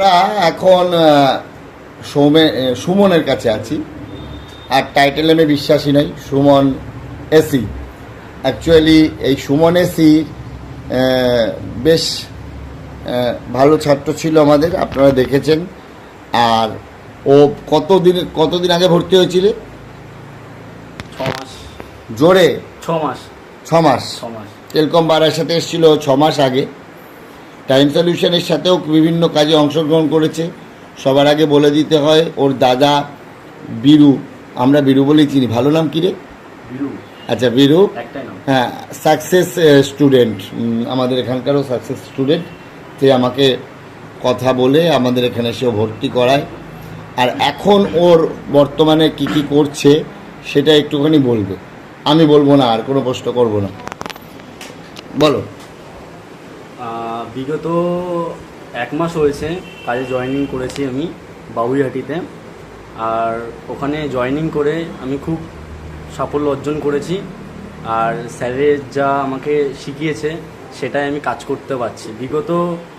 আমরা এখন সৌমে সুমনের কাছে আছি। আর টাইটেল আমি বিশ্বাসী নই সুমন এসি। অ্যাকচুয়ালি এই সুমন এসি বেশ ভালো ছাত্র ছিল আমাদের আপনারা দেখেছেন। আর ও কতদিন কতদিন আগে ভর্তি হয়েছিল? মাস জোরে? ছ মাস ছ মাস ছ মাস টেলকম বারার সাথে এসেছিল ছ মাস আগে। টাইম সলিউশনের সাথেও বিভিন্ন কাজে অংশগ্রহণ করেছে। সবার আগে বলে দিতে হয় ওর দাদা বীরু আমরা বীরু বলেই চিনি। ভালো নাম কী রে? বিরু। আচ্ছা বীরু। হ্যাঁ সাকসেস স্টুডেন্ট আমাদের এখানকারও সাকসেস স্টুডেন্ট সে আমাকে কথা বলে আমাদের এখানে সেও ভর্তি করায়। আর এখন ওর বর্তমানে কি কি করছে সেটা একটুখানি বলবে। আমি বলব না আর কোনো প্রশ্ন করব না। বলো। বিগত এক মাস হয়েছে কাজে জয়েনিং করেছি আমি বাবুইহাটিতে। আর ওখানে জয়েনিং করে আমি খুব সাফল্য অর্জন করেছি। আর স্যারের যা আমাকে শিখিয়েছে, সেটাই আমি কাজ করতে পারছি। বিগত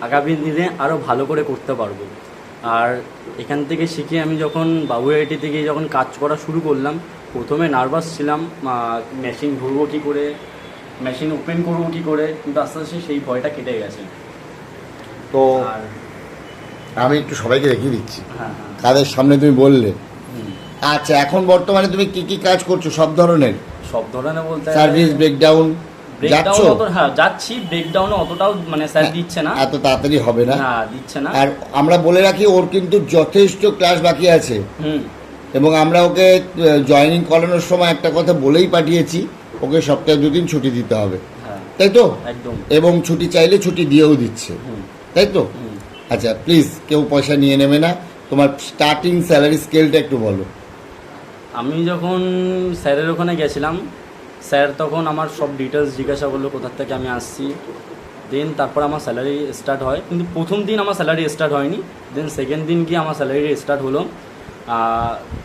আগামী দিনে আরও ভালো করে করতে পারব। আর এখান থেকে শিখে আমি যখন বাবুইহাটি থেকে যখন কাজ করা শুরু করলাম, প্রথমে নার্ভাস ছিলাম মেশিন ধরবো কী করে মেশিন ওপেন করব কী করে কিন্তু আস্তে আস্তে সেই ভয়টা কেটে গেছে। তো আর আমি একটু সবাইকে দেখিয়ে দিচ্ছি। হ্যাঁ হ্যাঁ। কাদের সামনে তুমি বললে। আচ্ছা এখন বর্তমানে তুমি কি কি কাজ করছ সব ধরনের? সব ধরনের বলতে সার্ভিস ব্রেকডাউন যাচ্ছ? ব্রেকডাউন অত হ্যাঁ যাচ্ছি। ব্রেকডাউনে অতটাও মানে স্যার দিচ্ছে না। এত তাড়াতাড়ি হবে না। না দিচ্ছে না। আর আমরা বলে রাখি ওর কিন্তু যথেষ্ট ক্লাস বাকি আছে। হুম। এবং আমরা ওকে জয়েনিং করানোর সময় একটা কথা বলেই পাঠিয়েছি। ওকে সপ্তাহে দুদিন ছুটি দিতে হবে। হ্যাঁ। তাই তো? একদম। এবং ছুটি চাইলে ছুটি দিয়েও দিচ্ছে। তাই তো? আচ্ছা প্লিজ কেউ পয়সা নিয়ে নেবে না। তোমার স্টার্টিং স্যালারি স্কেলটা একটু বলো। আমি যখন স্যারের ওখানে গেছিলাম স্যার তখন আমার সব ডিটেলস জিজ্ঞাসা করল কোথার থেকে আমি আসছি? দেন তারপর আমার স্যালারি স্টার্ট হয়। কিন্তু প্রথম দিন আমার স্যালারি স্টার্ট হয়নি। দেন সেকেন্ড দিন গিয়ে আমার স্যালারি স্টার্ট হলো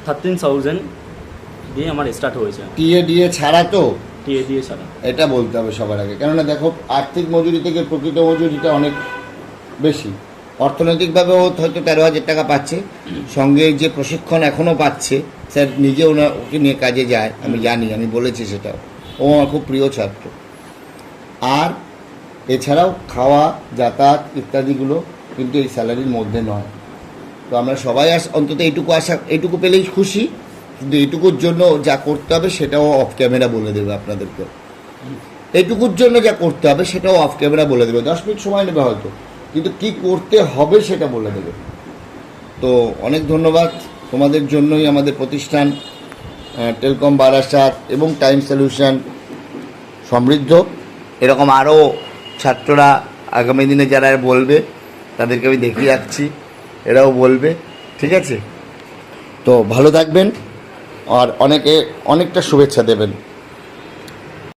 থার্টিন থাউজেন্ড দিয়ে আমার স্টার্ট হয়েছে। টিএ ডিএ ছাড়া তো? দিয়ে ছাড়া এটা বলতে হবে সবার আগে। কেননা দেখো, আর্থিক মজুরি থেকে প্রকৃত মজুরিটা অনেক বেশি। অর্থনৈতিকভাবে ও হয়তো তেরো হাজার টাকা পাচ্ছে। সঙ্গে যে প্রশিক্ষণ এখনও পাচ্ছে, স্যার নিজে ওনার ওকে নিয়ে কাজে যায়, আমি জানি, আমি বলেছি সেটাও ও আমার খুব প্রিয় ছাত্র। আর এছাড়াও খাওয়া, যাতায়াত ইত্যাদিগুলো কিন্তু এই স্যালারির মধ্যে নয়। তো আমরা সবাই আস অন্তত এইটুকু আশা এইটুকু পেলেই খুশি। কিন্তু এইটুকুর জন্য যা করতে হবে সেটাও অফ ক্যামেরা বলে দেবে আপনাদেরকে। এইটুকুর জন্য যা করতে হবে সেটাও অফ ক্যামেরা বলে দেবে। দশ মিনিট সময় নেবে হয়তো। কিন্তু কি করতে হবে সেটা বলে দেবে। তো অনেক ধন্যবাদ তোমাদের জন্যই আমাদের প্রতিষ্ঠান টেলকম বারাসাত এবং টাইম সলিউশন সমৃদ্ধ। এরকম আরও ছাত্ররা আগামী দিনে যারা বলবে, তাদেরকে আমি দেখিয়ে রাখছি এরাও বলবে। ঠিক আছে? তো ভালো থাকবেন। আর অনেকে অনেকটা শুভেচ্ছা দেবেন।